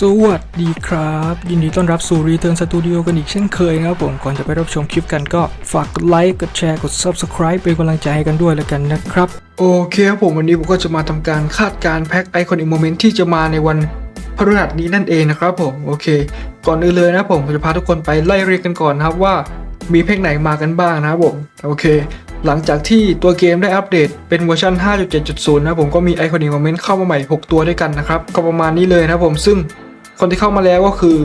สวัสดีครับ ยินดีต้อนรับสู่ Return Studio กันอีกเช่นเคยนะครับผม ก่อนจะไปรับชมคลิปกันก็ฝากกดไลค์ กดแชร์ กด Subscribe เป็นกำลังใจให้กันด้วยแล้วกันนะครับ โอเคครับผมวันนี้ผมก็จะมาทำการคาดการแพ็คไอคอนิกโมเมนต์ที่จะมาในวันพฤหัสนี้นั่นเองนะครับผม โอเค ก่อนอื่นเลยนะผมผมจะพาทุกคนไปไล่เรียงกันก่อนนะครับว่า มีแพ็คไหนมากันบ้างนะครับผมโอเค หลังจากที่ตัวเกมได้อัปเดตเป็นเวอร์ชัน5.7.0 นะผมก็มีไอคอนิกโมเมนต์เข้ามาใหม่ 6 ตัวด้วยกันนะครับ ก็ประมาณนี้เลยนะครับผมซึ่งคนที่เข้ามาแล้วก็คือ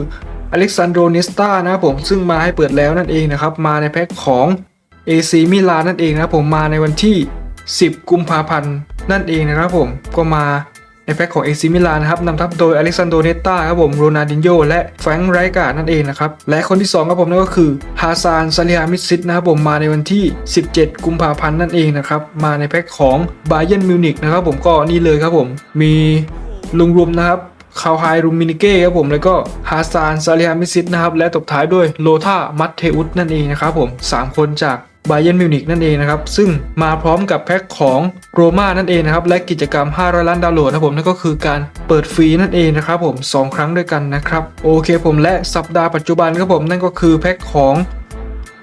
อเล็กซานโดนิสตานะครับผมซึ่งมาให้เปิดแล้วนั่นเองนะครับ มาในแพ็คของ AC มิลานนั่นเองนะครับผมมาในวันที่ 10 กุมภาพันธ์นั่นเองนะครับผมก็มา ในแพ็คของ AC มิลานนะครับนำทัพโดยอเล็กซานโดเนตตาครับผมโรนัลดินโญและแฟรงค์ไรกานั่นเองนะครับ และคนที่ 2 ครับผมนั่นก็คือฮาซานซาลิฮามิซิดนะครับผมมาในวันที่ 17 กุมภาพันธ์นั่นเองนะครับ มาในแพ็คของบาเยนมิวนิกนะครับผมก็นี่เลยครับผมมีลุงรวมนะครับคาวไฮรูมินิเก้ครับผมแล้วก็ฮาซานซาลิฮามิซิดนะครับและตบท้ายด้วยโลธามัตเทอุสนั่นเองนะครับผม 3 คนจาก บาเยนมิวนิกนั่นเองนะครับ ซึ่งมาพร้อมกับแพ็คของโรม่านั่นเองนะครับ และกิจกรรม 500 ล้านดาวน์โหลดนะผมนั่นก็คือการเปิดฟรีนั่นเองนะครับผม 2 ครั้งด้วยกันนะครับ โอเคผมและสัปดาห์ปัจจุบันครับผมนั่นก็คือแพ็คของ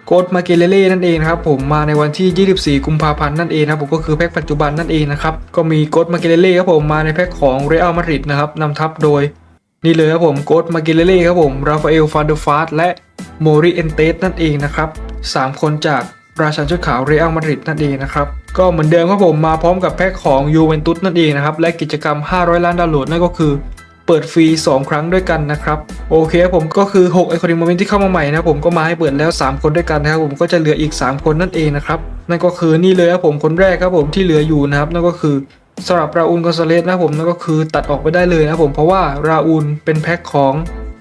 โกดมาเกเลเล่นั่นเองครับผมมาในวันที่ 24 กุมภาพันธ์นั่นเองนะผมก็คือแพ็คปัจจุบันนั่นเองนะครับก็มีโกดมาเกเลเล่ครับผมมาในแพ็คของเรอัลมาดริดนะครับนำทัพโดยนี่เลยครับผมโกดมาเกเลเล่ครับผมราฟาเอลฟานเดอร์ฟาสและโมริเอนเตสนั่นเองนะครับสามคนจาก ราชันชุดขาวเรอัลมาดริดนั่นเองนะครับ ก็เหมือนเดิมครับผมมาพร้อมกับแพ็คของยูเวนตุสนั่นเองนะครับ และกิจกรรม 500 ล้านดาวน์โหลดนั่นก็คือเปิดฟรี 2 ครั้งด้วยกันนะครับ โอเคครับผมก็คือ 6 ไอคอนิกโมเมนต์ที่เข้ามาใหม่นะครับผมก็มาให้เปิดแล้ว 3 คนด้วยกันนะครับผมก็จะเหลืออีก 3 คนนั่นเองนะครับ นั่นก็คือนี่เลยครับผมคนแรกครับผมที่เหลืออยู่นะครับ นั่นก็คือสำหรับราอูลกอนซาเลสนะครับผมนั่นก็คือตัดออกไปได้เลยนะครับผมเพราะว่าราอูลเป็นแพ็คของ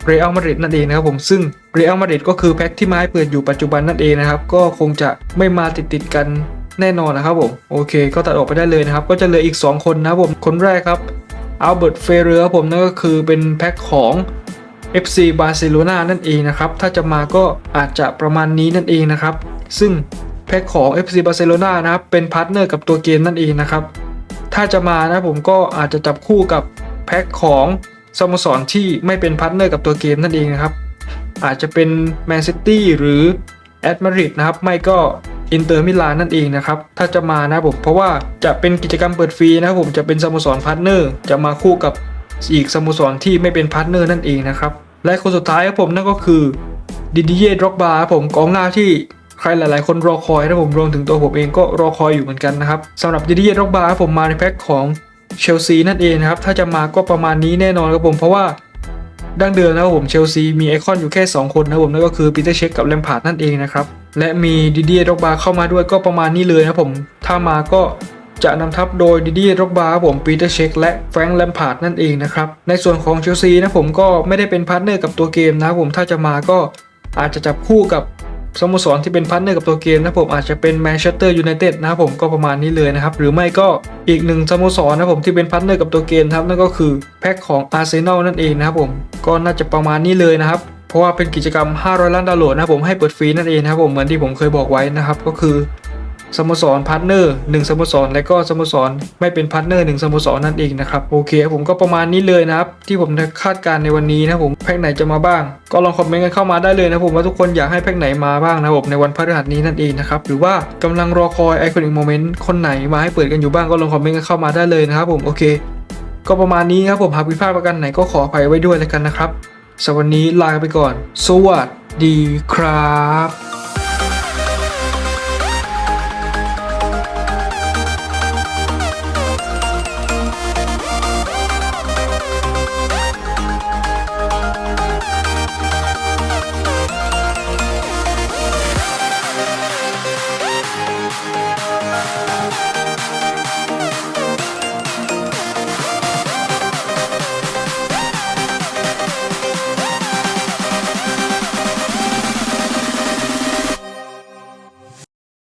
เรอัลมาดริดนั่นเองนะครับผมซึ่ง เรอัลมาดริดก็คือแพ็คที่ไมาให้เปิดอยู่ปัจจุบันนั่นเองนะครับ ก็คงจะไม่มาติดติดๆกันแน่นอนนะครับผมโอเค ก็ตัดออกไปได้เลยนะครับ ก็จะเหลืออีก 2 คนนะครับผมคนแรกครับอัลเบิร์ตเฟเรอร์ผมนั่นก็คือเป็นแพ็คของ FC บาร์เซโลนานั่นเองนะครับ ถ้าจะมาก็อาจจะประมาณนี้นั่นเองนะครับ ซึ่งแพ็คของ FC บาร์เซโลนานะครับ เป็นพาร์ทเนอร์กับตัวเกมนั่นเองนะครับ ถ้าจะมานะผมก็อาจจะจับคู่กับแพ็คของสโมสรที่ไม่เป็นพาร์ทเนอร์กับตัวเกมนั่นเองนะครับ อาจจะเป็นแมนซิตี้หรือแอตมาดริดนะครับ ไม่ก็อินเตอร์มิลานนั่นเองนะครับ ถ้าจะมานะผม เพราะว่าจะเป็นกิจกรรมเปิดฟรีนะครับผมจะเป็นสโมสรพาร์ทเนอร์จะมาคู่กับอีกสโมสรที่ไม่เป็นพาร์ทเนอร์นั่นเองนะครับ และคนสุดท้ายครับผมนั่นก็คือดิดิเย่ดร็อกบาครับผมกองหน้าที่ใครหลายๆ คนรอคอยนะผมรวมถึงตัวผมเองก็รอคอยอยู่เหมือนกันนะครับสำหรับดิดิเย่ดร็อกบาครับผมมาในแพ็คของเชลซีนั่นเองนะครับ ถ้าจะมาก็ประมาณนี้แน่นอนครับผมเพราะว่า ดั้งเดิมนะครับผมเชลซีมีไอคอนอยู่แค่ 2 คนนะครับผมนั่นก็คือปีเตอร์เช็คกับแลมพาร์ดนั่นเองนะครับและมีดิเดียร็อกบาเข้ามาด้วยก็ประมาณนี้เลยนะผมถ้ามาก็จะนำทัพโดยดิเดียร็อกบาครับผมปีเตอร์เช็คและแฟรงค์แลมพาร์ดนั่นเองนะครับ ในส่วนของเชลซีนะผมก็ไม่ได้เป็นพาร์ทเนอร์กับตัวเกมนะครับผมถ้าจะมาก็อาจจะจับคู่กับ สโมสรที่เป็นพาร์ทเนอร์กับตัวเกมนะผมอาจจะเป็นแมนเชสเตอร์ยูไนเต็ดนะครับผมก็ประมาณนี้เลยนะครับ หรือไม่ก็อีกหนึ่งสโมสรนะผมที่เป็นพาร์ทเนอร์กับตัวเกมนครับนั่นก็คือแพ็คของอาร์เซนอลนั่นเองนะครับผมก็น่าจะประมาณนี้เลยนะครับเพราะว่าเป็นกิจกรรม 500 ล้านดาวน์โหลดนะผมให้เปิดฟรีนั่นเองนะครับผมเหมือนที่ผมเคยบอกไว้นะครับก็คือ สโมสรพาร์ทเนอร์หนึ่งสโมสร และก็สโมสรไม่เป็นพาร์ทเนอร์หนึ่งสโมสรนั่นเองนะครับโอเคผมก็ประมาณนี้เลยนะครับ ที่ผมคาดการณ์ในวันนี้นะผมแพ็คไหนจะมาบ้าง ก็ลองคอมเมนต์กันเข้ามาได้เลยนะผมว่าทุกคนอยากให้แพ็คไหนมาบ้างนะผมในวันพฤหัสนี้นั่นเองนะครับหรือว่ากำลังรอคอยไอคอนิกโมเมนต์คนไหนมาให้เปิดกันอยู่บ้างก็ลองคอมเมนต์กันเข้ามาได้เลยนะครับผมโอเค ก็ประมาณนี้ครับผมหากผิดพลาดประกันไหนก็ขออภัยไว้ด้วยแล้วกันนะครับสำหรับวันนี้ลาไปก่อน สวัสดีครับ